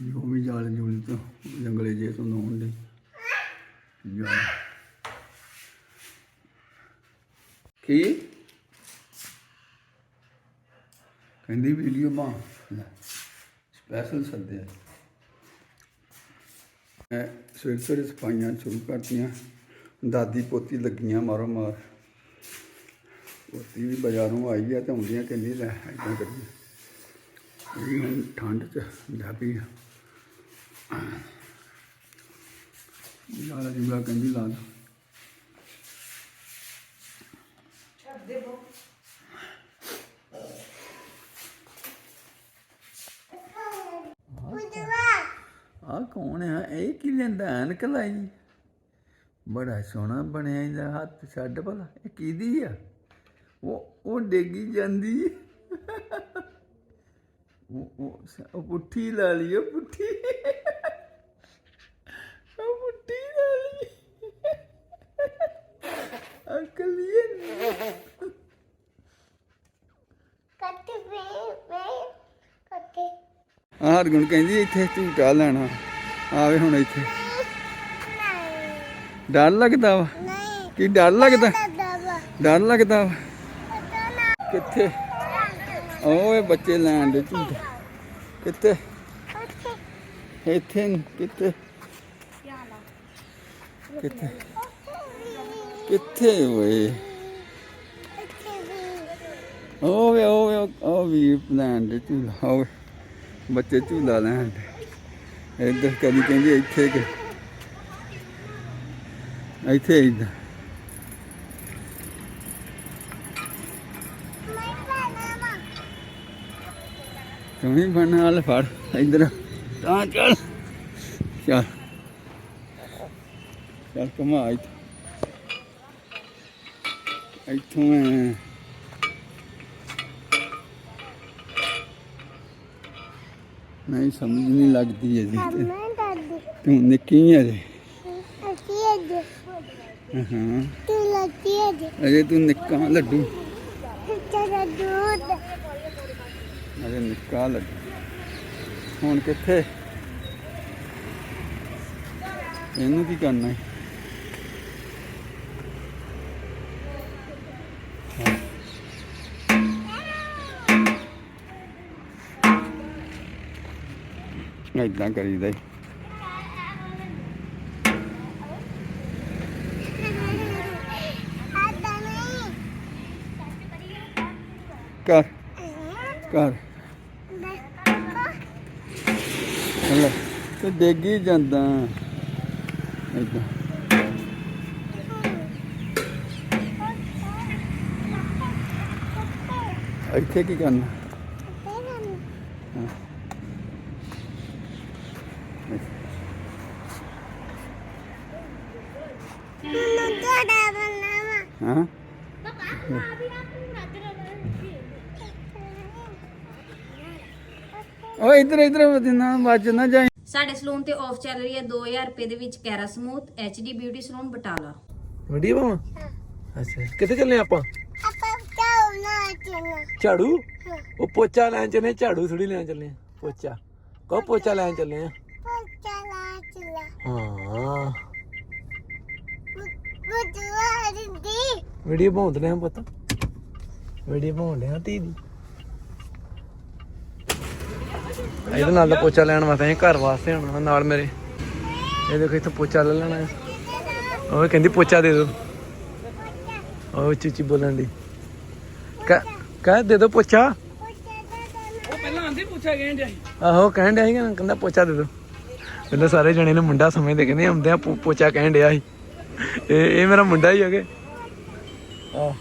ਜੋ ਵੀ ਜਾਲ ਜੂਲ ਤੋਂ ਜੰਗਲੇ ਜੇ ਤੋਂ ਨਹਾਉਣ ਦੇ ਜਾਲ। ਕੀ? ਕਹਿੰਦੀ ਵੀਡੀਓ ਬਾ ਸਪੈਸ਼ਲ ਸੱਦਿਆ। ਮੈਂ ਸਵੇਰੇ ਸਵੇਰੇ ਸਫਾਈਆਂ ਸ਼ੁਰੂ ਕਰਤੀਆਂ। ਦਾਦੀ ਪੋਤੀ ਲੱਗੀਆਂ ਮਾਰੋ ਮਾਰ ਪੋਤੀ ਵੀ ਬਾਜ਼ਾਰੋਂ ਆਈ ਆ ਤੇ ਹੁੰਦੀਆਂ ਕਹਿੰਦੀ ਲੈ ਏਦਾਂ ਕਰੀਏ। ਇਹ ਵੀ ਹੁਣ ਠੰਡ ਚ ਪੰਜਾਬੀ ਆ। ਯਾਰ ਜੂਗਾ ਕਹਿੰਦੀ ਲਾ ਲਾ। ਆ ਕੌਣ ਹੈ ਇਹ ਕੀ ਲੈਂਦਾ? ਐਨਕ ਲਾਈ। ਬੜਾ ਸੋਹਣਾ ਬਣਿਆ ਇਹਦਾ ਹੱਥ ਛੱਡ ਭਲਾ। ਇਹ ਕਿਹਦੀ ਆ? ਉਹ ਉਹ ਡੇਗੀ ਜਾਂਦੀ। ਉਹ ਉਹ ਪੁੱਠੀ ਲਾ ਲਈ ਉਹ ਪੁੱਠੀ। ਉਹ ਪੁੱਠੀ ਲਾ ਲਈ। ਅਕਲੀਏ ਕੱਟ ਵੇ ਵੇ ਕੱਟੇ। ਆਹ ਹਰਗੁਣ ਕਹਿੰਦੀ ਇੱਥੇ ਝੂਟਾ ਲੈਣਾ। ਆਵੇ ਹੁਣ ਇੱਥੇ। ਡਰ ਲੱਗਦਾ ਵਾ? ਨਹੀਂ। ਕੀ ਡਰ ਲੱਗਦਾ? ਡਰ ਲੱਗਦਾ ਵਾ? ਕਿੱਥੇ? ਓਏ ਬੱਚੇ ਲੈਣ ਦੇ ਝੂਟਾ। ਕਿੱਥੇ? ਇੱਥੇ ਨੀ, ਕਿੱਥੇ? ਕਿੱਥੇ? ਕਿੱਥੇ ਓਏ? ਓਏ ਓਏ ਓ ਵੀ ਲੈਣ ਦੇ ਝੂਲਾ ਓਏ। ਬੱਚੇ ਝੂਲਾ ਲੈਣ ਦੇ। ਇੱਧਰ ਕਦੀ ਕਹਿੰਦੀ ਇੱਥੇ ਕਿ ਇੱਥੇ ਇੱਧਰ। ਤੂੰ ਵੀ ਬਣ ਨਾਲ ਫੜ ਇੱਧਰ। ਤਾਂ ਚੱਲ। ਚੱਲ। ਚੱਲ ਕਮਾ ਇੱਥੇ। ਇੱਥੋਂ ਐ ਨਹੀਂ ਸਮਝ ਨਹੀਂ ਲੱਗਦੀ ਅਜੇ ਤੇ। ਮੈਂ ਨਿੱਕੀ ਹੈ ਅੱਜ? ਹਾਂ। ਤੂੰ ਲੱਗੀ ਅੱਜ ਅਜੇ ਤੂੰ ਨਿੱਕਾ ਲੱਡੂ ਤੇਰਾ ਦੁੱਧ ਅਜੇ ਨਿੱਕਾ ਲੱਡੂ ਹੁਣ ਕਿੱਥੇ? ਇਹਨੂੰ ਕੀ ਕਰਨਾ ਹੈ? ਏਦਾਂ ਕਰੀਦਾ ਈ। ਆਦਾ ਨਹੀਂ ਕਰ ਕਰ ਲੈ ਤੇ ਡੇਗੀ ਜਾਂਦਾ। ਏਦਾਂ ਇੱਥੇ ਕੀ ਕਰਨਾ? ਹਾਂ। ਮੈਨੂੰ ਤੁਹਾਡਾ ਬਣਾਵਾ ਹਾਂ। ਓ ਇਧਰ ਇਧਰ ਨਾ, ਵੱਜ ਨਾ ਜਾਏ ਸਾਡੇ ਸਲੂਨ ਤੇ ਆਫ ਚੱਲ ਰਹੀ ਹੈ 2000 ਰੁਪਏ ਦੇ ਵਿੱਚ ਕੈਰਾ smooth HD beauty salon Batala. ਵੱਡੀ ਬਾਵਾ? ਅੱਛਾ ਕਿੱਥੇ ਚੱਲੇ ਆਪਾਂ? ਆਪਾਂ ਚਾਉ ਨਾ ਚਨਾ ਝਾੜੂ? ਉਹ ਪੋਚਾ ਲੈਣ ਚੱਲੇ ਝਾੜੂ ਥੋੜੀ ਲੈਣ ਚੱਲੇ ਆ। ਪੋਚਾ। ਕਹੋ ਪੋਚਾ ਲੈਣ ਚੱਲੇ ਆ। ਪੋਚਾ ਲਾ ਚਲਾ ਹਾਂ। ਵੀਡੀਓ ਬਣਾਉਂਦੇ ਨੇ ਪਤਾ ਵੀਡੀਓ ਬਣਾਉਂਦੇ ਆ ਤੀ ਦੀ। ਇਹਦੇ ਨਾਲ ਦਾ ਪੋਚਾ ਲੈਣ ਵਾਸਤੇ ਅਸੀਂ ਘਰ ਵਾਸਤੇ ਆਉਣਾ ਨਾਲ ਮੇਰੇ। ਇਹ ਦੇਖੋ ਇੱਥੇ ਪੋਚਾ ਲੈ ਲੈਣਾ। ਉਹ ਕਹਿੰਦੀ ਪੋਚਾ ਦੇ ਦਿਓ ਉਹ ਚੀਚੀ ਬੋਲਣ ਦੀ ਕਹ ਦੇ ਦਿਓ ਪੋਚਾ। ਪਹਿਲਾਂ ਆਂਦੀ ਆਹੋ ਕਹਿਣ ਡਿਆ ਸੀ ਕਹਿੰਦਾ ਪੋਚਾ ਦੇ ਦੋ। ਪਹਿਲਾਂ ਸਾਰੇ ਜਣੇ ਨੂੰ ਮੁੰਡਾ ਸਮਝਦੇ ਕਹਿੰਦੇ ਆਉਂਦੇ ਆ ਪੋਚਾ ਕਹਿਣ ਡਿਆ ਸੀ। ਇਹ ਇਹ ਮੇਰਾ ਮੁੰਡਾ ਹੀ ਹੈਗੇ ਆ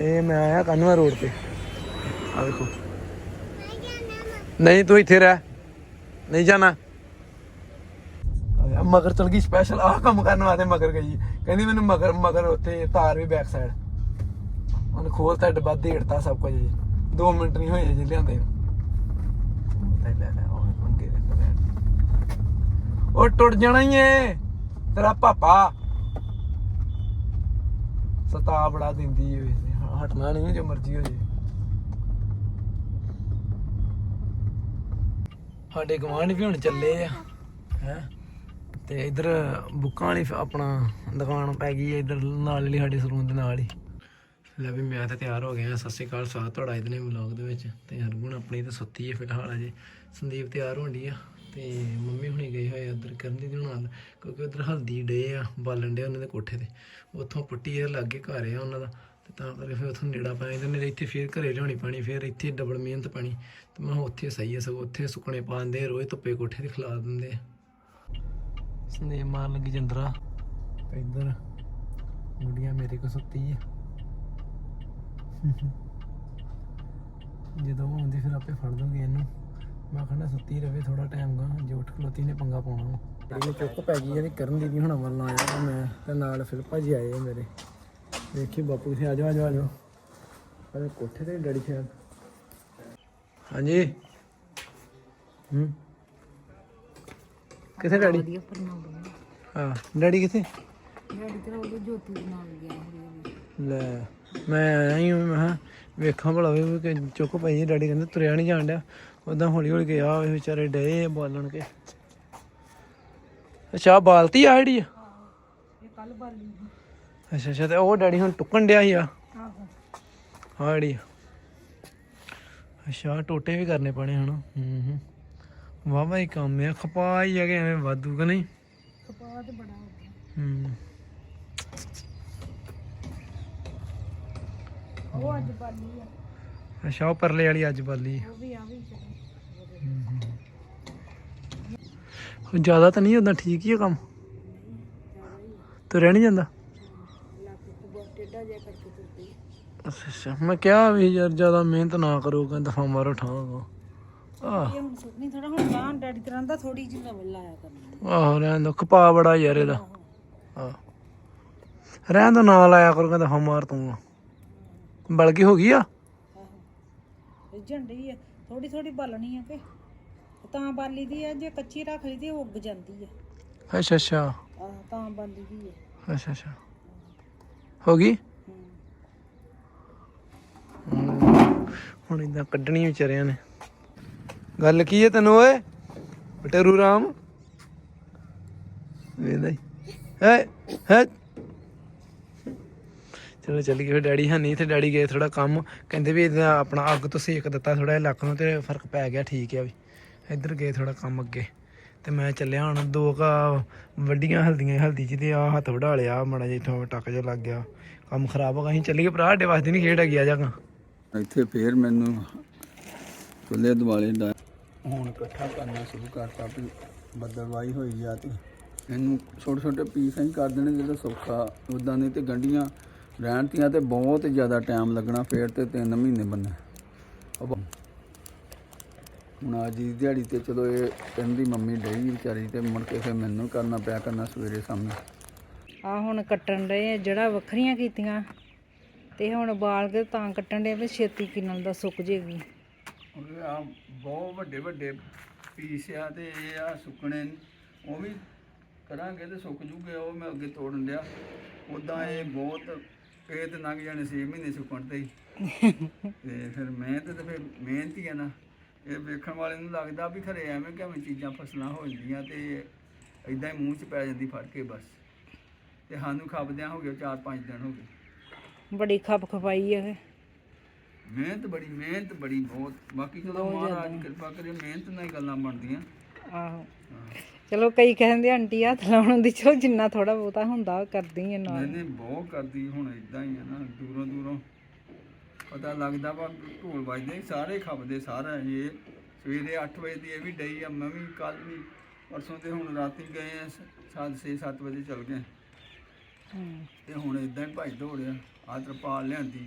ਇਹ ਮੈਂ ਆਇਆ ਕਾਨਵਾ ਰੋਡ ਤੇ। ਆ ਦੇਖੋ। ਨਹੀਂ, ਤੂੰ ਇੱਥੇ ਰਹਿ। ਨਹੀਂ ਜਾਣਾ। ਮਗਰ ਚਲ ਗਈ ਸਪੈਸ਼ਲ ਆਹ ਕੰਮ ਕਰਨ ਵਾਸਤੇ ਮਗਰ ਗਈ। ਕਹਿੰਦੀ ਮੈਨੂੰ ਮਗਰ ਮਗਰ ਉੱਥੇ ਤਾਰ ਵੀ ਬੈਕ ਸਾਈਡ ਉਹਨੇ ਖੋਲਤਾ ਡੱਬਾ ਦੇੜਤਾ ਸਭ ਕੁਝ। ਜੀ 2 ਮਿੰਟ ਨਹੀਂ ਹੋਏ ਜੀ ਲਿਆਂਦੇ। ਉਹ ਟੁੱਟ ਜਾਣਾ ਹੀ ਏ, ਤੇਰਾ ਪਾਪਾ। ਸਤਾ ਬੜਾ ਦਿੰਦੀ ਏ ਹਟਣਾ ਨਹੀਂ, ਜੋ ਮਰਜ਼ੀ ਹੋ ਜੇ। ਸਾਡੇ ਗਵਾਂਢ ਵੀ ਹੁਣ ਚੱਲੇ ਆ, ਹੈ? ਤੇ ਇਧਰ ਬੁੱਕਾਂ ਵਾਲੀ ਆਪਣਾ ਦੁਕਾਨ ਪੈ ਗਈ ਹੈ ਇਧਰ ਨਾਲ ਵਾਲੀ ਸਾਡੇ ਸਲੂਨ ਦੇ ਨਾਲ ਹੀ। ਲੈ ਵੀ ਮੈਂ ਤਾਂ ਤਿਆਰ ਹੋ ਗਿਆ ਸਤਿ ਸ਼੍ਰੀ ਅਕਾਲ ਸਵਾਗਤ ਤੁਹਾਡਾ ਇਹਦੇ ਨੇ ਵਲੌਗ ਦੇ ਵਿੱਚ। ਤੇ ਹਰਗੁਣ ਆਪਣੀ ਤਾਂ ਸੁੱਤੀ ਹੈ ਫਿਲਹਾਲ ਅਜੇ। ਸੰਦੀਪ ਤਿਆਰ ਹੋਣ ਡਈ ਆ, ਤੇ ਮੰਮੀ ਹੁਣੇ ਗਏ ਹੋਏ ਆ ਉਧਰ ਕਰਨ ਦੀ ਨਾਲ, ਕਿਉਂਕਿ ਉਧਰ ਹਲਦੀ ਡੇ ਆ, ਬਾਲਣ ਡੇ ਉਹਨਾਂ ਦੇ ਕੋਠੇ ਤੇ। ਉੱਥੋਂ ਪੁੱਟੀ ਇਹ ਲੱਗੇ ਘਰ ਆ ਉਹਨਾਂ ਦਾ। ਤੇ ਤਾਂ ਕਰਕੇ ਫਿਰ ਉੱਥੋਂ ਨੇੜਾ ਪੈ ਜਾਂਦੇ ਨੇ ਇੱਥੇ ਫੇਰ ਘਰੇ ਲਿਆਉਣੀ ਪਾਣੀ, ਫਿਰ ਇੱਥੇ ਡਬਲ ਮਿਹਨਤ ਪਾਣੀ। ਤੇ ਮੈਂ ਉੱਥੇ ਸਹੀ ਹੈ ਸਗੋਂ, ਉੱਥੇ ਸੁੱਕਣੇ ਪਾਉਂਦੇ ਰੋਜ਼ ਧੁੱਪੇ ਕੋਠੇ ਤੇ ਖਿਲਾ ਦਿੰਦੇ। ਆ ਮਾਰ ਲੱਗੀ ਜੰਦਰਾ। ਤੇ ਇੱਧਰ ਮੁੰਡੀਆਂ ਮੇਰੇ ਕੋ ਸੁੱਤੀ ਆ। ਜਦੋਂ ਉਹ ਆਉਂਦੀ ਫਿਰ ਆਪੇ ਫੜ ਦੋਗੇ ਇਹਨੂੰ। ਮੈਂ ਕਹਿੰਦਾ ਸੁੱਤੀ ਰਵੇ ਥੋੜਾ ਟਾਈਮ ਗਾ, ਜੇ ਉੱਠ ਖਲੋਤੀ ਨੇ ਪੰਗਾ ਪਾਉਣਾ ਵਾ। ਇਹਨੂੰ ਚੁੱਕ ਪੈ ਗਈ, ਇਹਦੀ ਕਰਨ ਦੀਦੀ ਹੁਣ ਵੱਲ ਆਇਆ ਮੈਂ। ਤੇ ਨਾਲ ਫਿਰ ਭਾਜੀ ਆਏ ਮੇਰੇ। ਦੇਖੀ ਬਾਪੂ ਕਿਥੇ ਆ ਜਾਓ ਆ ਜਾਓ ਆ ਜਾਓ। ਅਰੇ ਕੋਠੇ ਤੇ ਡੈਡੀ ਸ਼ਾਇਦ ਹਾਂਜੀ। ਹੂੰ। ਕਿੱਥੇ ਡੈਡੀ? ਹਾਂ ਡੈਡੀ ਕਿੱਥੇ? ਲੈ ਮੈਂ ਆਇਆ ਹੀ ਹਾਂ, ਮੈਂ ਕਿਹਾ ਵੇਖਾਂ ਭਲਾ ਵੀ ਕਿ ਚੁੱਕ ਪਈ ਹੈ ਡੈਡੀ ਕਹਿੰਦੇ ਤੁਰਿਆ ਨਹੀਂ ਜਾਣ ਡਿਆ। ਉਦਾਂ ਹੌਲੀ ਹੌਲੀ ਗਿਆ ਇਹ ਵਿਚਾਰੇ ਡਏ ਆ ਬਾਲਣ ਕੇ। ਅੱਛਾ ਆਹ ਬਾਲਤੀ ਆ ਜਿਹੜੀ? ਆ ਅੱਛਾ ਅੱਛਾ ਤੇ ਉਹ ਡੈਡੀ ਹੁਣ ਟੁੱਕਣ ਡਿਆ ਸੀ ਆ? ਹਾਂ ਜਿਹੜੀ ਆ। ਅੱਛਾ ਟੋਟੇ ਵੀ ਕਰਨੇ ਪੈਣੇ ਹਨਾ। ਹੂੰ ਹੂੰ। ਵਾਹ ਵਾਹ ਹੀ ਕੰਮ ਆ। ਖਪਾ ਹੀ ਹੈਗੇ ਐਵੇਂ ਵਾਧੂ ਕਿ ਨਹੀਂ? ਖਪਾ ਤੇ ਬੜਾ ਹੂੰ ਉਹ ਅੱਜ ਬਾਲੀ ਆ। ਅੱਛਾ ਉਹ ਪਰਲੇ ਵਾਲੀ ਅੱਜ ਬਾਲੀ ਉਹ ਵੀ ਆ ਵੀ ਜ਼ਿਆਦਾ ਤਾਂ ਨਹੀਂ ਹੁੰਦਾ? ਠੀਕ ਹੀ ਆ ਕੰਮ? ਤੁਰਿਆ ਨਹੀਂ ਜਾਂਦਾ? ਅੱਛਾ ਅੱਛਾ। ਮੈਂ ਕਿਹਾ ਵੀ ਯਾਰ ਜ਼ਿਆਦਾ ਮਿਹਨਤ ਨਾ ਕਰੋ ਕਹਿੰਦਾ ਦਫਾ ਮਾਰੋ ਠਾਂਗਾ ਆਹ। ਨਹੀਂ ਥੋੜਾ ਹੁਣ ਗਾਂ ਡੈਡੀ ਤਰ੍ਹਾਂ ਦਾ ਥੋੜੀ ਜਿਹੀ ਲਵਲ ਲਾਇਆ ਕਰਨਾ। ਆਹੋ ਰਹਿਣ ਦੋ ਖਪਾ ਬੜਾ ਯਾਰ ਇਹਦਾ। ਆਹ। ਰਹਿਣ ਦੋ ਨਾਲ ਆਇਆ ਕਰੋ ਕਹਿੰਦਾ ਦਫਾ ਮਾਰ ਤੂੰ ਬਲਕਿ ਹੋ ਗਈ ਆ? ਰਿਝਣ ਡਈ ਆ। ਥੋੜੀ ਥੋੜੀ ਬਾਲਣੀ ਆ ਕਿ। ਤਾਂ ਬਾਲੀ ਦੀ ਆ ਜੇ ਕੱਚੀ ਰੱਖ ਲਈ ਦੀ ਉਹ ਉੱਗ ਜਾਂਦੀ ਆ। ਅੱਛਾ ਅੱਛਾ। ਆਹ ਤਾਂ ਬਾਲੀ ਦੀ ਆ। ਅੱਛਾ ਅੱਛਾ। ਹੋ ਗਈ? ਹੁਣ ਇਦਾਂ ਕੱਢਣੀ ਵਿਚਾਰਿਆਂ ਨੇ। ਗੱਲ ਕੀ ਹੈ ਤੈਨੂੰ ਓਏ? ਬਟੇਰੂ ਰਾਮ? ਵੇਦਾ ਹੀ ਹੈ? ਹੈ? ਚਲੋ ਚੱਲ ਗਏ ਫਿਰ ਡੈਡੀ। ਹੈ, ਨਹੀਂ ਤੇ ਡੈਡੀ ਗਏ ਥੋੜਾ ਕੰਮ। ਕਹਿੰਦੇ ਵੀ ਇਹਦਾ ਆਪਣਾ ਅੱਗ ਤੋਂ ਸੇਕ ਦਿੱਤਾ ਥੋੜਾ ਜਿਹਾ ਲੱਕ ਨੂੰ ਤੇ ਫ਼ਰਕ ਪੈ ਗਿਆ। ਠੀਕ ਆ ਵੀ। ਇੱਧਰ ਗਏ ਥੋੜਾ ਕੰਮ ਅੱਗੇ। ਤੇ ਮੈਂ ਚੱਲਿਆ ਹੁਣ ਦੋ ਕਾ ਵੱਡੀਆਂ ਹਲਦੀਆਂ ਹਲਦੀ ਚ ਤੇ ਆ ਹੱਥ ਵਢਾ ਲਿਆ। ਮਾੜਾ ਜਿਹਾ ਇੱਥੋਂ ਟੱਕ ਜਿਹਾ ਲੱਗ ਗਿਆ। ਕੰਮ ਖਰਾਬ ਹੋ ਗਿਆ। ਅਸੀਂ ਚੱਲੀਏ ਭਰਾ, ਸਾਡੇ ਵਾਸਤੇ ਨਹੀਂ ਖੇਡ ਹੈਗੀ ਆ ਜਾਗਾ ਇੱਥੇ ਫੇਰ ਮੈਨੂੰ ਚੁੱਲ੍ਹੇ ਦੁਆਲੇ ਦਾ ਹੁਣ ਇਕੱਠਾ ਕਰਨਾ ਸ਼ੁਰੂ ਕਰਤਾ ਵੀ ਬੱਦਲਵਾਈ ਹੋਈ ਆ ਤੇ ਇਹਨੂੰ ਛੋਟੇ ਛੋਟੇ ਪੀਸ ਹੀ ਕਰ ਦੇਣੇ ਜਿਹੜਾ ਸੌਖਾ। ਉਦਾਂ ਨਹੀਂ ਤੇ ਗੰਢੀਆਂ ਰਹਿਣ ਤੀਆਂ ਤੇ ਬਹੁਤ ਜ਼ਿਆਦਾ ਟਾਈਮ ਲੱਗਣਾ ਫੇਰ ਤੇ 3 ਮਹੀਨੇ ਬੰਨੇ। ਹੁਣ ਅੱਜ ਦੀ ਦਿਹਾੜੀ ਤੇ ਚਲੋ ਇਹ ਕਹਿੰਦੀ ਮੰਮੀ ਡਈ ਵਿਚਾਰੀ ਤੇ ਮੁੜ ਕੇ ਫਿਰ ਮੈਨੂੰ ਕਰਨਾ ਪਿਆ ਕਰਨਾ ਸਵੇਰੇ ਸਾਹਮਣੇ ਆ ਹੁਣ ਕੱਟਣ ਡਏ ਆ ਜਿਹੜਾ ਵੱਖਰੀਆਂ ਕੀਤੀਆਂ। ਤੇ ਹੁਣ ਬਾਲ ਕੇ ਤਾਂ ਕੱਟਣ ਡਏ ਵੀ ਛੇਤੀ ਕਿੰਨਲ ਦਾ ਸੁੱਕ ਜੇਗੀ। ਆ ਬਹੁਤ ਵੱਡੇ ਵੱਡੇ ਪੀਸ ਆ ਤੇ ਇਹ ਆ ਸੁੱਕਣੇ ਨੇ। ਉਹ ਵੀ ਕਰਾਂਗੇ ਤੇ ਸੁੱਕ ਜੂਗੇ, ਉਹ ਮੈਂ ਅੱਗੇ ਤੋੜਨ ਲਿਆ ਉਦਾਂ ਇਹ ਬਹੁਤ, ਇਹ ਤੇ ਲੰਘ ਜਾਣੇ ਛੇ ਮਹੀਨੇ ਸੁੱਕਣ ਤੇ ਹੀ। ਤੇ ਫਿਰ ਮਿਹਨਤ ਤੇ ਫਿਰ ਮਿਹਨਤੀ ਆ ਨਾ। ਇਹ ਵੇਖਣ ਵਾਲੇ ਨੂੰ ਲੱਗਦਾ ਵੀ ਖਰੇ ਐਵੇਂ ਕਿਵੇਂ ਚੀਜ਼ਾਂ ਫਸਲਾਂ ਹੋ ਜਾਂਦੀਆਂ ਤੇ ਇਦਾਂ ਹੀ ਮੂੰਹ 'ਚ ਪੈ ਜਾਂਦੀ ਫੜ ਕੇ ਬਸ। ਤੇ ਸਾਨੂੰ ਖਾਪਦਿਆਂ ਹੋ ਗਏ 4-5 ਦਿਨ ਹੋ ਗਏ। ਬੜੀ ਖਪ ਖਪਾਈ ਇਹ। ਮਿਹਨਤ ਬੜੀ ਮਿਹਨਤ ਬੜੀ ਬਹੁਤ। ਬਾਕੀ ਜਦੋਂ ਮਹਾਰਾਜ ਕਿਰਪਾ ਕਰੇ ਮਿਹਨਤ ਨਾਲ ਹੀ ਗੱਲਾਂ ਬਣਦੀਆਂ। ਆਹੋ। ਚਲੋ ਕਈ ਕਹਿੰਦੇ ਆਂਟੀ ਹੱਥ ਲਾਉਣ ਦੀ ਚਲੋ ਜਿੰਨਾ ਥੋੜਾ ਬਹੁਤਾ ਹੁੰਦਾ ਕਰਦੀ ਆ ਨਾਲ। ਮੈਨੇ ਬਹੁਤ ਕਰਦੀ ਹੁਣ ਇਦਾਂ ਹੀ ਆ ਨਾ ਦੂਰੋਂ ਦੂਰੋਂ। ਪਤਾ ਲੱਗਦਾ ਵਾ ਢੋਲ ਵੱਜਦੇ ਹੀ ਸਾਰੇ ਖਪਦੇ ਸਾਰਾ ਇਹ। ਸਵੇਰੇ 8 ਵਜੇ ਦੀ ਇਹ ਵੀ ਡਈ ਆ ਮੈਂ ਵੀ ਕੱਲ ਵੀ ਪਰਸੋਂ ਤੇ ਹੁਣ ਰਾਤੀ ਗਏ ਆ 7 6 7 ਵਜੇ ਚੱਲ ਗਏ। ਹੂੰ। ਤੇ ਹੁਣ ਇਦਾਂ ਹੀ ਭੱਜ ਦੌੜਿਆ ਆ ਤਰਪਾਲ ਲਿਆਂਦੀ।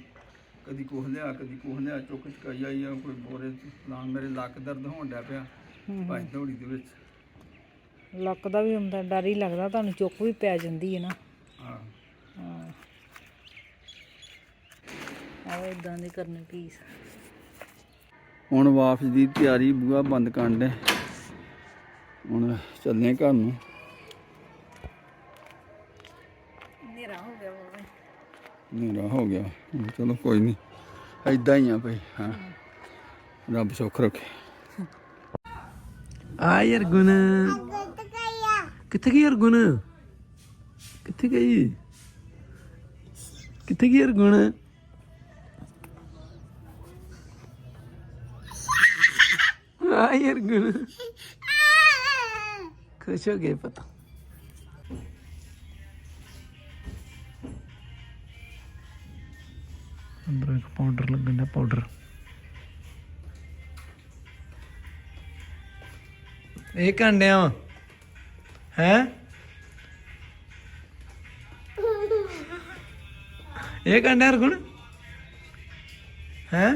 ਕਦੀ ਕੁਛ ਲਿਆ ਕਦੀ ਕੁਛ ਲਿਆ ਚੁੱਕ ਚੁਕਾਈ ਆਈ ਆ ਕੋਈ ਬੋਰੇ ਲਾਂ ਮੇਰੇ ਲੱਕ ਦਰਦ ਹੋਣ ਡਿਆ ਪਿਆ ਭੱਜ ਦੌੜੀ ਦੇ ਵਿੱਚ। ਲੱਕ ਦਾ ਵੀ ਹੁੰਦਾ ਡਰ ਹੀ ਲੱਗਦਾ ਤੁਹਾਨੂੰ ਚੁੱਕ ਵੀ ਪੈ ਜਾਂਦੀ ਹੈ ਨਾ। ਹਾਂ। ਹਾਂ। ਆਹ ਇਦਾਂ ਦੇ ਕਰਨੇ ਪੀਸ ਹੁਣ ਵਾਪਸ ਦੀ ਤਿਆਰੀ ਬੂਆ ਬੰਦ ਕਰਨ ਦੇ। ਹੁਣ ਚੱਲੇ ਘਰ ਨੂੰ। ਹਨੇਰਾ ਹੋ ਗਿਆ। ਚਲੋ ਕੋਈ ਨਹੀਂ ਐਦਾਂ ਹੀ ਆ ਭਾਈ ਹਾਂ। ਰੱਬ ਸੁੱਖ ਰੱਖੇ। ਆ ਯਾਰ ਗੁਣ ਕਿੱਥੇ ਗਈ ਯਾਰ ਗੁਣ ਕਿੱਥੇ ਗਈ? ਕਿੱਥੇ ਗਈ ਯਾਰ ਗੁਣ ਆ ਯਾਰ ਗੁਣ ਖੁਸ਼ ਹੋ ਗਏ ਪਤਾ। ਅੰਦਰ ਇੱਕ ਪਾਊਡਰ ਲੱਗਣ ਦਾ ਪਾਊਡਰ ਇਹ ਕੰਡਿਆ ਹੈ? ਇਹ ਕੰਡਿਆ ਰਗੁਣ ਹੈ?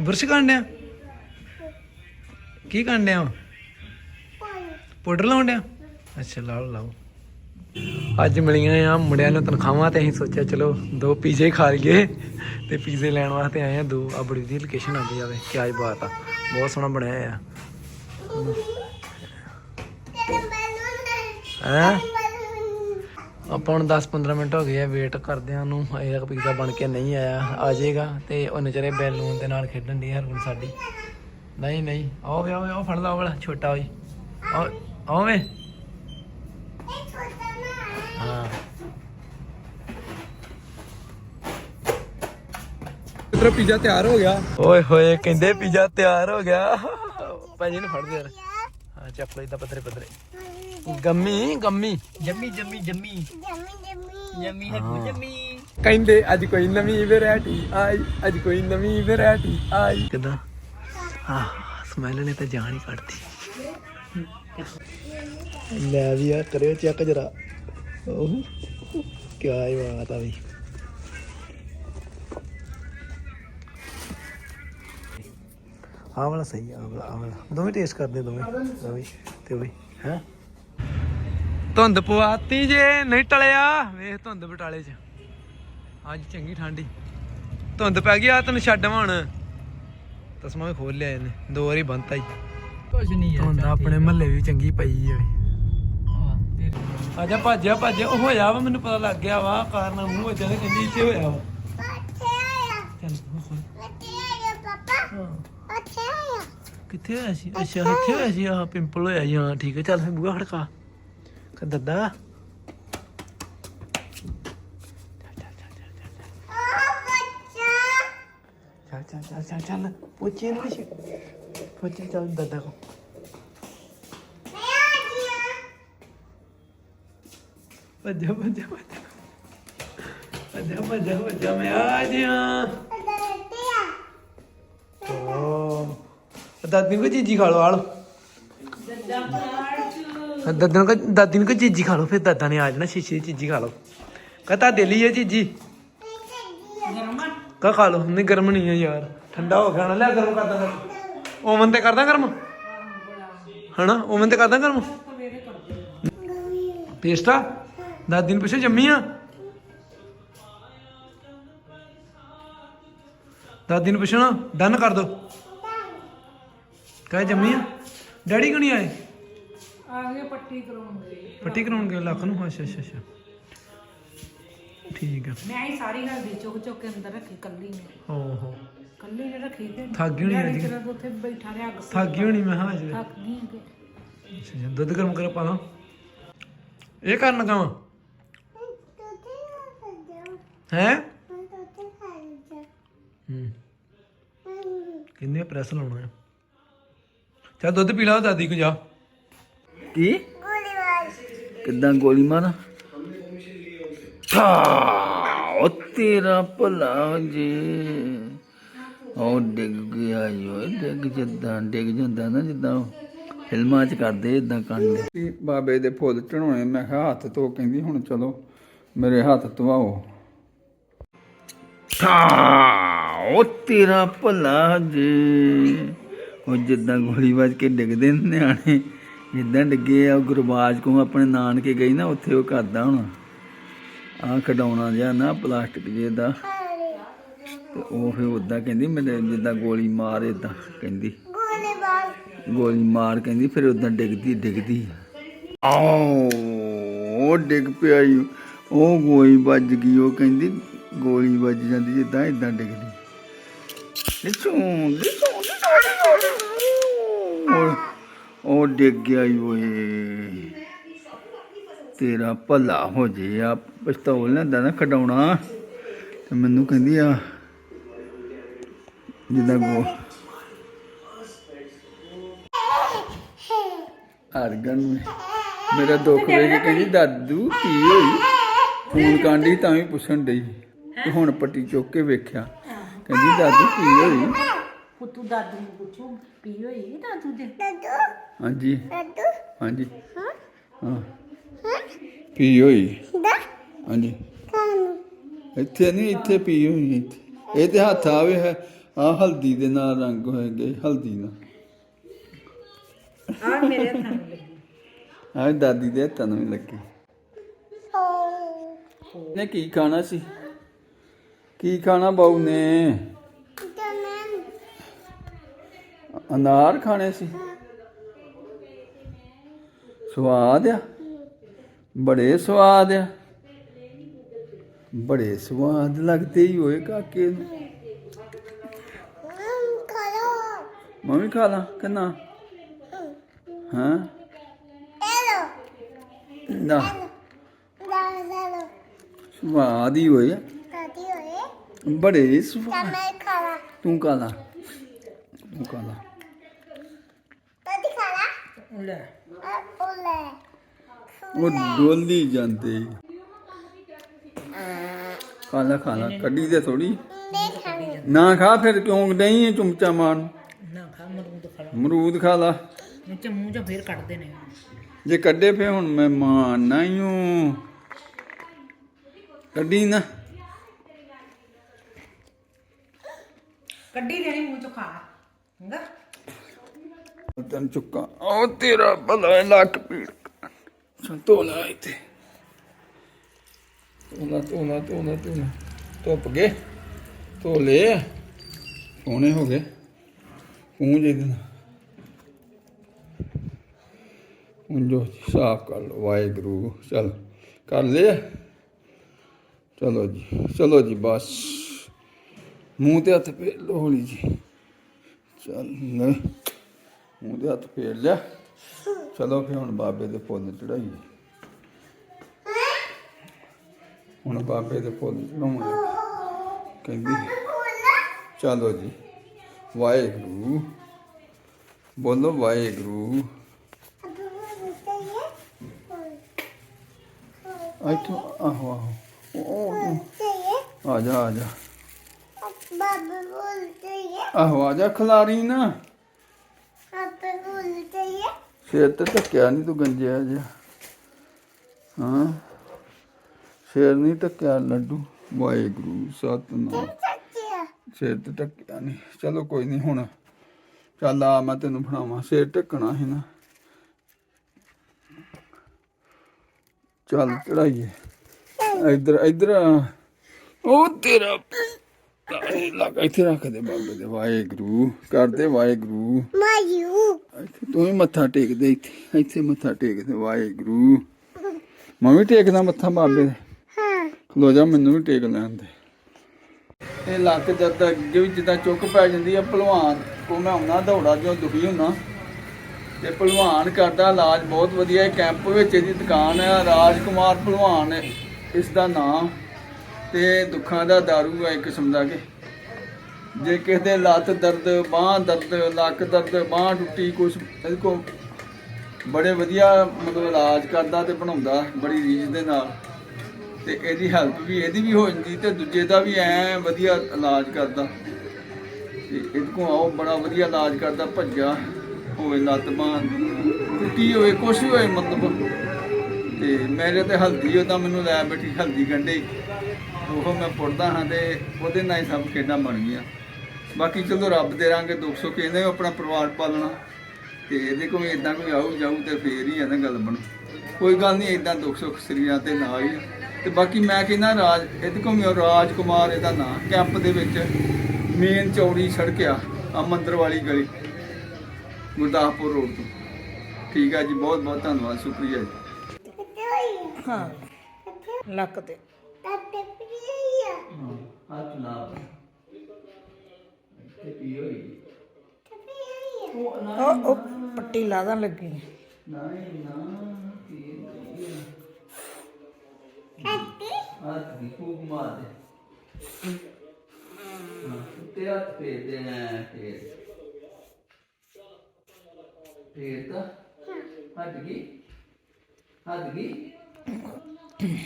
ਬੁਰਸ਼ ਕੰਡਿਆ ਕੀ ਕੰਡਿਆ ਪਾਊਡਰ ਲਾਉਣ ਡਿਆ? ਅੱਛਾ ਲਾਓ ਲਾਓ। ਅੱਜ ਮਿਲੀਆਂ ਆ ਮੁੰਡਿਆਂ ਨੂੰ ਤਨਖਾਹਾਂ ਤੇ ਅਸੀਂ ਸੋਚਿਆ ਚਲੋ ਦੋ ਪੀਜ਼ੇ ਖਾ ਲਈਏ ਤੇ ਪੀਜ਼ੇ ਲੈਣ ਵਾਸਤੇ ਆਏ ਆ, ਦੋ ਆ ਬੜੀ ਵਧੀਆ ਲੋਕੇਸ਼ਨ ਆਉਂਦੀ ਜਾਵੇ ਕੀ ਆਜ ਬਾਤ ਆ। ਬਹੁਤ ਸੋਹਣਾ ਬਣਿਆ ਆ। ਹੈ? ਆਪਾਂ ਹੁਣ 10-15 ਮਿੰਟ ਹੋ ਗਏ ਆ ਵੇਟ ਕਰਦਿਆਂ ਨੂੰ ਅਜੇ ਤੱਕ ਪੀਜ਼ਾ ਬਣ ਕੇ ਨਹੀਂ ਆਇਆ, ਆ ਜਾਏਗਾ ਤੇ ਉਹਨੇ ਨਚਰੇ ਬੈਲੂਨ ਦੇ ਨਾਲ ਖੇਡਣ ਦੀ ਹਰਗੁਣ ਸਾਡੀ। ਨਹੀਂ ਨਹੀਂ ਆਓ ਵੇ ਆਓ ਫੜ ਲਾ, ਉਹ ਵਾਲਾ, ਛੋਟਾ ਹੋਈ ਆਓ ਆਓ ਵੇ। ਇਧਰ ਪੀਜ਼ਾ ਤਿਆਰ ਹੋ ਗਿਆ। ਓਏ ਹੋਏ ਕਹਿੰਦੇ ਪੀਜ਼ਾ ਤਿਆਰ ਹੋ ਗਿਆ। ਭਾਜੀ ਨੂੰ ਫੜ ਦੇ ਯਾਰ। ਹਾਂ ਚੱਕ ਲੋ ਇਦਾਂ ਪੱਧਰੇ ਪੱਧਰੇ। ਗੰਮੀ ਗੰਮੀ। ਜੰਮੀ ਜੰਮੀ ਜੰਮੀ। ਜੰਮੀ ਜੰਮੀ। ਕਹਿੰਦੇ ਅੱਜ ਕੋਈ ਨਵੀਂ ਵੈਰਾਈਟੀ ਆਈ ਅੱਜ ਕੋਈ ਨਵੀਂ ਵੈਰਾਈਟੀ ਆਈ। ਕਿਦਾਂ? ਹਾਂ ਸਮੈਲ ਨੇ ਤਾਂ ਜਾਨ ਹੀ ਕੱਢਤੀ। ਲੈ ਵੀ ਆ ਕਰਿਓ ਚੈੱਕ ਜਰਾ। ਉਹ ਕੀ ਬਾਤ ਆ ਵੀ। ਆਹ ਵਾਲਾ ਸਹੀ ਆ ਆਹ ਵਾਲਾ ਆਹ ਵਾਲਾ ਦੋਵੇਂ ਟੇਸਟ ਕਰਦੇ ਦੋਵੇਂ ਦੋਵੇਂ। ਤੇ ਉਹ ਵੀ ਹੈ? ਧੁੰਦ ਪਵਾਤੀ ਜੇ ਨਹੀਂ ਟਲਿਆ। ਵੇਖ ਧੁੰਦ ਬਟਾਲੇ 'ਚ। ਅੱਜ ਚੰਗੀ ਠੰਡੀ। ਧੁੰਦ ਪੈ ਗਈ ਆ ਤੈਨੂੰ ਛੱਡ ਹੁਣ। ਤਸਮਾ ਵੀ ਖੋਲ ਲਿਆ ਇਹਨੇ। ਦੋ ਵਾਰੀ ਬੰਨਤਾ ਹੀ। ਕੁਝ ਨਹੀਂ ਧੁੰਦ ਆਪਣੇ ਮਹੱਲੇ ਵੀ ਚੰਗੀ ਪਈ ਏ ਆਜਾ ਭੱਜਿਆ ਭੱਜਿਆ ਉਹ ਹੋਇਆ ਵਾ ਮੈਨੂੰ ਪਤਾ ਲੱਗ ਗਿਆ ਵਾ ਕਾਰਨ ਮੂੰਹ ਵਿੱਚ ਇਹਦੇ ਕਹਿੰਦੀ ਇੱਥੇ ਹੋਇਆ ਵਾ। ਅੱਛਾ ਆਇਆ ਚੱਲ ਉਹ ਖੋਲ। ਅੱਛਾ ਆਇਆ ਪਾਪਾ। ਹਾਂ। ਅੱਛਾ ਆਇਆ ਕਿੱਥੇ ਹੋਇਆ ਸੀ? ਅੱਛਾ ਇੱਥੇ ਹੋਇਆ ਸੀ? ਆ ਪਿੰਪਲ ਹੋਇਆ ਜੀ ਹਾਂ ਠੀਕ ਹੈ ਚੱਲ ਫੇ ਬੂਹਾ ਖੜਕਾ। ਕਿ ਦੱਦਾ। ਉਹ ਬੱਚਾ। ਚੱਲ ਚੱਲ ਚੱਲ ਚੱਲ ਚੱਲ। ਪੁੱਛੇ ਨਾ ਕੁਛ। ਪੁੱਛੇ ਚੱਲ ਦੱਦਾ ਕੋ ਮੈਂ ਆ ਗਿਆ ਭੱਜਾ ਭੱਜਾ ਭੱਜਾ। ਭੱਜਾ ਭੱਜਾ ਭੱਜਾ ਮੈਂ ਆ ਗਿਆ। ਦਰਤਿਆ ਓ ਦਾਦੀ ਨੂੰ ਕੋ ਚੀਜੀ ਖਾ ਆਲੋ ਦਾਦੀ ਨੂੰ ਕੋ ਦਾਦੀ ਨੂੰ ਕੋ ਚੀਜੀ ਖਾ ਲਓ ਫਿਰ ਦਾਦਾ ਨੇ ਆ ਜਾਣਾ ਸ਼ੀਸ਼ੇ ਦੀ ਚੀਜੀ ਖਾ ਲਓ। ਕਹਤਾ ਦੇ ਲਈ ਇਹ ਚੀਜੀ। ਕਾ ਖਾ ਲਓ ਨਹੀਂ ਗਰਮ ਨਹੀਂ ਹੈ ਯਾਰ ਠੰਡਾ ਹੋ ਗਿਆ ਨਾ ਲੈ ਗਰਮ ਕਰਦਾ ਕਰ ਓਵਨ ਤੇ ਕਰਦਾ ਗਰਮ? ਹਨਾ ਓਵਨ ਤੇ ਕਰਦਾ ਗਰਮ? ਪੇਸਟਾ? ਦਸ ਦਿਨ ਪਿੱਛੇ ਜੰਮੀ ਆ? ਦਸ ਦਿਨ ਪਿੱਛੇ ਨਾ ਡਨ ਕਰ ਦੋ। ਕਹੇ ਜੰਮੀ ਆ? ਡੈਡੀ ਕਿਉਂ ਨਹੀਂ ਆਏ? ਆ ਗਏ ਪੱਟੀ ਕਰਾਉਣ ਦੇ ਪੱਟੀ ਕਰਾਉਣ ਗਏ ਲੱਖ ਨੂੰ? ਅੱਛਾ ਅੱਛਾ ਅੱਛਾ। ਠੀਕ ਆ। ਮੈਂ ਹੀ ਸਾਰੀ ਹਲਦੀ ਚੁੱਕ ਚੁੱਕ ਕੇ ਅੰਦਰ ਰੱਖੀ ਕੱਲੀ ਨੇ। ਹੋ ਹੋ। ਕੱਲੀ ਨੇ ਰੱਖੀ ਤੇ ਥੱਕ ਗਈ ਹੋਣੀ ਅੱਜ। ਉੱਥੇ ਬੈਠਾ ਰਿਹਾ ਅੱਗ ਥੱਕ ਗਈ ਹੋਣੀ ਮੈਂ ਹਾਂ ਅੱਜ। ਥੱਕ ਗਈ ਕਿ ਅੱਛਾ ਦੁੱਧ ਗਰਮ ਕਰ ਪਾਣਾ ਇਹ ਕਰਨ ਸੱਜੋ ਹੈ? ਕਹਿੰਦੇ ਪ੍ਰੈਸ ਲਾਉਣਾ ਹੈ ਚੱਲ ਦੁੱਧ ਪੀ ਲਾ ਦਾਦੀ ਕੋ ਜਾ। ਕੀ? ਕਿੱਦਾਂ ਗੋਲੀ ਮਾਰਾਂ? ਉਹ ਤੇਰਾ ਭਲਾ ਜੀ। ਉਹ ਡਿੱਗ ਗਿਆ ਯੋ ਡਿੱਗ ਜਿੱਦਾਂ ਡਿੱਗ ਜਾਂਦਾ ਨਾ ਜਿੱਦਾਂ ਫਿਲਮਾਂ 'ਚ ਕਰਦੇ ਇਦਾਂ ਕਰਦੇ। ਬਾਬੇ ਦੇ ਫੁੱਲ ਚੜਾਉਣੇ ਮੈਂ ਕਿਹਾ ਹੱਥ ਧੋ ਕਹਿੰਦੀ ਹੁਣ ਚਲੋ ਮੇਰੇ ਹੱਥ ਧਵਾਓ। ਉਹ ਤੇਰਾ ਭਲਾ ਜੀ। ਉਹ ਜਿੱਦਾਂ ਗੋਲੀ ਵੱਜ ਕੇ ਡਿੱਗਦੇ ਨੇ ਨਿਆਣੇ, ਜਿੱਦਾਂ ਡਿੱਗੇ ਆ ਗੁਰਬਾਜ ਕੋ ਆਪਣੇ ਨਾਨਕੇ ਗਈ ਨਾ, ਉੱਥੇ ਉਹ ਕਰਦਾ ਹੁਣ। ਆ ਖਡਾਉਣਾ ਜਿਹਾ ਨਾ, ਪਲਾਸਟਿਕ ਜੇ ਦਾ। ਤੇ ਉਹ ਫਿਰ ਉਦਾਂ ਕਹਿੰਦੀ ਮੇਰੇ ਜਿੱਦਾਂ ਗੋਲੀ ਮਾਰ ਇਦਾਂ ਕਹਿੰਦੀ। ਗੋਲੀ ਮਾਰ ਕਹਿੰਦੀ, ਫਿਰ ਉਦਾਂ ਡਿੱਗਦੀ ਡਿੱਗਦੀ। ਆਓ ਉਹ ਡਿੱਗ ਪਿਆ ਉਹ ਗੋਲੀ ਵੱਜ ਗਈ, ਉਹ ਕਹਿੰਦੀ ਗੋਲੀ ਵੱਜ ਜਾਂਦੀ, ਜਿੱਦਾਂ ਇਦਾਂ ਡਿੱਗਦੀ। ਲਿਸੂ ਲਿਸੂ ਉਹ ਡਿੱਗ ਗਿਆ ਓਏ। ਤੇਰਾ ਭਲਾ ਹੋ ਜੇ ਆ, ਪਿਸਤੌਲ ਲੈਂਦਾ ਨਾ ਖਡਾਉਣਾ। ਤੇ ਮੈਨੂੰ ਕਹਿੰਦੀ ਆ, ਜਿੱਦਾਂ ਗੋ ਅਰਗਨ ਮੇਰਾ ਦੁੱਖ ਵੇਖ ਕੇ ਕਹਿੰਦੀ, ਦਾਦੂ, ਕੀ ਹੋਈ? ਫੋਨ ਕਾਂਡੀ ਤਾਂ ਵੀ ਪੁੱਛਣ ਡਈ ਤੇ ਹੁਣ ਪੱਟੀ ਚੁੱਕ ਕੇ ਵੇਖਿਆ। ਕਹਿੰਦੀ ਦਾਦੂ ਕੀ ਹੋਈ? ਪੁੱਤੂ ਦਾਦੂ ਨੂੰ ਪੁੱਛੋ ਪੀ ਹੋਈ ਦਾਦੂ ਦੇ? ਦਾਦੂ। ਹਾਂਜੀ। ਦਾਦੂ। ਹਾਂਜੀ। ਹਾਂ। ਪੀ ਹੋਈ? ਦਾ। ਹਾਂਜੀ। ਇੱਥੇ ਨਹੀਂ ਇੱਥੇ ਪੀ ਹੋਈ ਇੱਥੇ ਇਹ ਤੇ ਹੱਥ ਆਵੇ ਹੈ ਆ ਹਲਦੀ ਦੇ ਨਾਲ ਰੰਗ ਹੋਏ ਗਏ ਹਲਦੀ ਨਾਲ। ਆ ਮੇਰੇ ਹੱਥਾਂ ਨੂੰ ਲੱਗੀ। ਆ ਦਾਦੀ ਦੇ ਹੱਥਾਂ ਨੂੰ ਵੀ ਲੱਗੀ। ਨੇ ਕੀ ਖਾਣਾ ਸੀ? ਕੀ ਖਾਣਾ ਬਾਊ ਨੇ? ਅਨਾਰ ਖਾਣੇ ਸੀ। ਸਵਾਦ ਆ? ਬੜੇ ਸਵਾਦ ਆ। ਬੜੇ ਸਵਾਦ ਲੱਗਦੇ ਹੀ ਹੋਏ ਕਾਕੇ ਨੂੰ। ਹਮ ਖਾਓ ਮੈਂ ਵੀ ਖਾ ਲਾਂ ਕਿੰਨਾ? ਹਾਂ? ਨਾ ਸਵਾਦ ਹੀ ਹੋਏ ਆ। ਦਾਦੀ ਹੋਏ ਬੜੇ ਤਾਂ ਸਵਾਦ ਮੈਂ ਖਾਣਾ ਤੂੰ ਖਾ ਲਾ। ਤੂੰ ਖਾ ਲਾ। ਦਾਦੀ ਖਾਣਾ ਲੈ। ਉਹ ਡੋਲੀ ਜਾਂਦੇ। ਈ। ਖਾ ਲਾ ਖਾ ਲਾ। ਕੱਢੀ ਦੇ ਥੋੜੀ ਖਾਣੀ ਨਾ ਖਾ ਫਿਰ ਕਿਉਂ ਨਹੀਂ ਚੁੰਮਚਾ ਮਾਰਨ? ਨਾ ਖਾ ਮਰੂਦ ਖਾ ਲਾ। ਅਮਰੂਦ ਖਾ ਲਾ। ਇਹ ਚ ਮੂੰਹ ਚ ਫੇਰ ਕੱਢਦੇ ਨੇ। ਜੇ ਕੱਢੇ ਫੇ ਹੁਣ ਮੈਂ ਮਾਰਨਾ ਹੀ ਹੂੰ ਕੱਢੀ ਨਾ। ਕੱਢੀ ਲੈਣੀ ਮੂੰਹ ਚ ਖਾ ਹੰਗਾ ਤੈਨੂੰ ਚੁੱਕਾ। ਉਹ ਤੇਰਾ ਭਲਾ ਲੱਕ ਪੀੜ ਸੰਤੋਲਾ ਇੱਥੇ। ਤੋਲਾ ਤੋਲਾ ਤੋਲਾ ਤੋਲਾ ਧੁੱਪ ਗਏ। ਤੋਲੇ ਸੋਹਣੇ ਹੋ ਗਏ। ਪੂੰਝ ਇਹਦੇ ਨਾਲ। ਪੂੰਝੋ ਸਾਫ਼ ਕਰ ਲਓ। ਵਾਹਿਗੁਰੂ। ਚਲ, ਕਰ ਲਿਆ ਚਲੋ ਜੀ ਚਲੋ ਜੀ, ਬਸ। ਮੂੰਹ ਤੇ ਹੱਥ ਫੇਰ ਲਓ ਹੌਲੀ ਜੀ। ਚੱਲ ਲੈ ਮੂੰਹ ਤੇ ਹੱਥ ਫੇਰ ਲਿਆ ਚਲੋ ਫਿਰ ਹੁਣ ਬਾਬੇ ਦੇ ਫੁੱਲ ਚੜਾਈਏ। ਹੁਣ ਬਾਬੇ ਦੇ ਫੁੱਲ ਚੜਾਉਣੇ। ਕਹਿੰਦੀ ਚਲੋ ਜੀ, ਵਾਹਿਗੁਰੂ, ਬੋਲੋ ਵਾਹਿਗੁਰੂ। ਇੱਥੋਂ, ਆਹੋ ਆਹੋ। ਆ ਜਾ ਆ ਜਾ। ਆਹੋ ਆ ਜਾ ਖਲਾਰੀ ਨਾ। ਆਪੇ ਬੋਲਤੇ ਹੈ ਸਿਰ ਤੇ ਟੱਕਿਆ ਨਹੀਂ ਤੂੰ ਗੰਜਿਆ ਜਿਹਾ। ਹਾਂ। ਸਿਰ ਨਹੀਂ ਟੱਕਿਆ ਲੱਡੂ। ਵਾਹਿਗੁਰੂ ਸਤਨਾਮ। ਸਿਰ ਤੇ ਟੱਕਿਆ ਨਹੀਂ ਚਲੋ ਕੋਈ ਨਹੀਂ ਹੁਣ। ਚੱਲ ਆ ਮੈਂ ਤੈਨੂੰ ਫੜਾਵਾਂ। ਸਿਰ ਟੱਕਣਾ ਹੈ ਨਾ। ਚੱਲ ਚੜਾਈਏ। ਇੱਧਰ ਇੱਧਰ। ਉਹ ਤੇਰਾ ਲੱਗ ਇੱਥੇ ਰੱਖ ਦੇ ਬਾਬੇ ਦੇ ਵਾਹਿਗੁਰੂ ਕਰਦੇ ਵਾਹਿਗੁਰੂ। ਮਾਯੂ ਇੱਥੇ ਤੂੰ ਵੀ ਮੱਥਾ ਟੇਕ ਦੇ ਇੱਥੇ ਇੱਥੇ ਮੱਥਾ ਟੇਕ ਦੇ ਵਾਹਿਗੁਰੂ। ਮੈਂ ਵੀ ਟੇਕਦਾ ਮੱਥਾ ਬਾਬੇ ਦੇ। ਹਾਂ। ਖਲੋ ਜਾ ਮੈਨੂੰ ਵੀ ਟੇਕ ਲੈਣ ਦੇ। ਇਹ ਲੱਕ ਦਰਦ ਅੱਗੇ ਵੀ ਜਿੱਦਾਂ ਚੁੱਕ ਪੈ ਜਾਂਦੀ ਆ ਭਲਵਾਨ ਕੋ ਮੈਂ ਆਉਣਾ ਦੌੜਾ ਜੋ ਦੁਖੀ ਹੁੰਨਾ। ਤੇ ਭਲਵਾਨ ਕਰਦਾ ਇਲਾਜ ਬਹੁਤ ਵਧੀਆ ਹੈ ਕੈਂਪ ਵਿੱਚ ਇਹਦੀ ਦੁਕਾਨ ਹੈ ਰਾਜਕੁਮਾਰ ਭਲਵਾਨ ਹੈ ਇਸ ਦਾ ਨਾਮ ਤੇ ਦੁੱਖਾਂ ਦਾ ਦਾਰੂ ਹੈ ਇੱਕ ਕਿਸਮ ਦਾ ਕਿ। ਜੇ ਕਿਸੇ ਦੇ ਲੱਤ ਦਰਦ, ਬਾਹ ਦਰਦ, ਲੱਕ ਦਰਦ, ਬਾਹ ਟੁੱਟੀ, ਕੁਛ ਇਹਦੇ ਕੋ ਬੜੇ ਵਧੀਆ ਮਤਲਬ ਇਲਾਜ ਕਰਦਾ ਤੇ ਬਣਾਉਂਦਾ ਬੜੀ ਰੀਝ ਦੇ ਨਾਲ। ਤੇ ਇਹਦੀ ਹੈਲਪ ਵੀ ਇਹਦੀ ਵੀ ਹੋ ਜਾਂਦੀ ਤੇ ਦੂਜੇ ਦਾ ਵੀ ਐ ਵਧੀਆ ਇਲਾਜ ਕਰਦਾ। ਤੇ ਇਹਦੇ ਕੋ ਆਓ ਬੜਾ ਵਧੀਆ ਇਲਾਜ ਕਰਦਾ ਭੱਜਾ ਹੋਵੇ ਲੱਤ, ਬਾਂਹ, ਟੁੱਟੀ ਹੋਵੇ, ਕੁਛ ਵੀ ਹੋਵੇ ਮਤਲਬ। ਤੇ ਮੇਰੇ ਤੇ ਹਲਦੀ ਉਹਦਾ ਮੈਨੂੰ ਲੈ ਬੈਠੀ ਹਲਦੀ ਗੰਢੇ। ਉਹ ਮੈਂ ਪੁੱਟਦਾ ਹਾਂ ਤੇ ਉਹਦੇ ਨਾਲ ਹੀ ਸਭ ਖੇਡਾਂ ਬਣ ਗਈਆਂ। ਬਾਕੀ ਚਲੋ ਰੱਬ ਦੇ ਰੰਗ ਦੁੱਖ ਸੁੱਖ ਇਹਨੇ ਆਪਣਾ ਪਰਿਵਾਰ ਪਾਲਣਾ ਤੇ ਇਹਦੇ ਕੋਈ ਇਦਾਂ ਕੋਈ ਆਊ ਜਾਊ ਤੇ ਫੇਰ ਹੀ ਆ ਨਾ ਗੱਲ ਬਣ। ਕੋਈ ਗੱਲ ਨਹੀਂ ਇਦਾਂ ਦੁੱਖ ਸੁੱਖ ਸਰੀਰਾਂ ਤੇ ਨਾ ਹੀ ਤੇ ਬਾਕੀ ਮੈਂ ਕਹਿੰਦਾ ਰਾਜ, ਇਹਦੇ ਕੋਲ ਮੇਰਾ ਰਾਜ ਕੁਮਾਰ ਇਹਦਾ ਨਾਂ, ਕੈਂਪ ਦੇ ਵਿੱਚ ਮੇਨ ਚੌੜੀ ਸੜਕ ਆ ਆ ਮੰਦਰ ਵਾਲੀ ਗਲੀ, ਗੁਰਦਾਸਪੁਰ ਰੋਡ ਤੋਂ। ਠੀਕ ਆ ਜੀ ਬਹੁਤ ਬਹੁਤ ਧੰਨਵਾਦ, ਸ਼ੁਕਰੀਆ ਜੀ। ਹਾਂ, ਲੱਕ ਤੇ। ਹਾਂ ਹੱਥ ਲਾ ਇੱਥੇ ਪੀ ਹੋਈ ਪੀਆ ਉਹ ਨਾ ਉਹ ਉਹ ਪੱਟੀ ਲਾਦਾ ਲੱਗੀ ਨਹੀਂ ਨਾ ਪੀ ਹੋਈ ਖਾਤੇ ਹੱਥ ਦੀ ਫੂਕ ਮਾਰ ਦੇ ਹਾਂ ਉੱਤੇ ਹੱਥ ਫੇਰ ਦੇ ਐ ਫੇਰ ਫੇਰ ਤਾਂ ਹੱਟ ਗਈ ਹੱਟ ਗਈ ਹੱਟ ਗਈ ਕਹਾਂ ਕਰਨੀ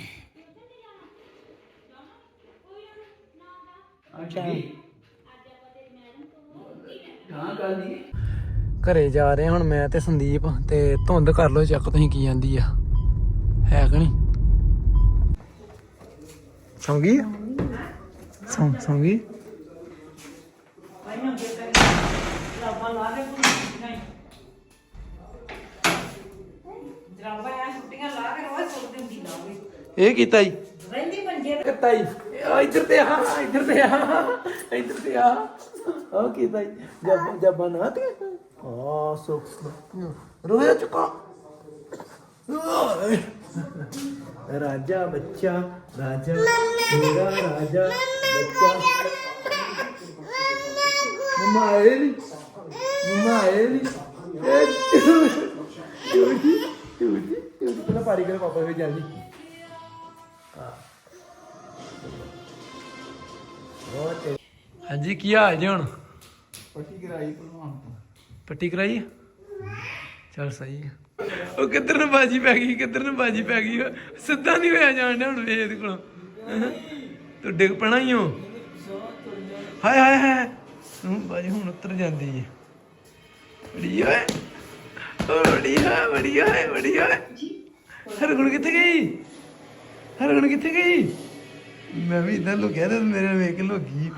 ਘਰੇ ਜਾ ਰਹੇ ਹੁਣ ਮੈਂ ਤੇ ਸੰਦੀਪ ਤੇ ਧੁੰਦ ਕਰ ਲੋ ਚੱਕ ਤੁਸੀਂ ਕੀ ਜਾਂਦੀ ਆ। ਹੈ ਕਿ ਨਹੀਂ? ਸੌਂ ਗਈ ਸੌਂ ਗਈ ਇਹ ਕੀਤਾ ਜੀ ਰਹਿੰਦੀ ਤੇ ਕੀਤਾ ਜੀ ਆ ਇੱਧਰ ਤੇ ਆ ਇੱਧਰ ਤੇ ਆ ਇੱਧਰ ਤੇ ਆ ਆ ਕੀਤਾ ਜੀ ਜੱਬ ਜੱਬਾਂ ਨਾ ਤੇ ਆ ਸੁੱਖ ਰੋਇਆ ਚੁੱਕਾ ਰਾਜਾ ਬੱਚਾ ਰਾਜਾ ਮੇਰਾ ਰਾਜਾ ਬੱਚਾ ਮਮਾ ਆਏ ਨੀ ਵੀ ਜਲਦੀ ਹਾਂਜੀ ਕੀ ਹਾਲ ਜੀ ਹੁਣ? ਪੱਟੀ ਕਰਾਈ ਭਲਵਾਨ ਤੋਂ। ਪੱਟੀ ਕਰਾਈ? ਚਲ ਸਹੀ ਹੈ ਉਹ ਕਿੱਧਰ ਨੂੰ ਬਾਜੀ ਪੈ ਗਈ ਕਿੱਧਰ ਨੂੰ ਬਾਜੀ ਪੈ ਗਈ? ਸਿੱਧਾ ਨਹੀਂ ਹੋਇਆ ਜਾਣ ਹੁਣ ਵੇਖ ਇਹਦੇ ਕੋਲੋਂ। ਹੈਂ? ਤੂੰ ਡਿੱਗ ਪੈਣਾ ਹੀ ਹੋ ਹਾਏ ਹਾਏ ਹਾਏ। ਤੂੰ ਬਾਜੀ ਹੁਣ ਉੱਤਰ ਜਾਂਦੀ ਹੈ ਬੜੀ ਓਏ। ਬੜੀ ਹੈ ਬੜੀ ਹੈ ਬੜੀ ਹੈ ਹਰਗੁਣ ਕਿੱਥੇ ਗਈ? ਹਰਗੁਣ ਕਿੱਥੇ ਗਈ? ਮੈਂ ਵੀ ਇਦਾਂ ਲੁਕਿਆ ਤੇ ਮੇਰੇ ਵੇਖ ਕੇ ਲੁਕੀ।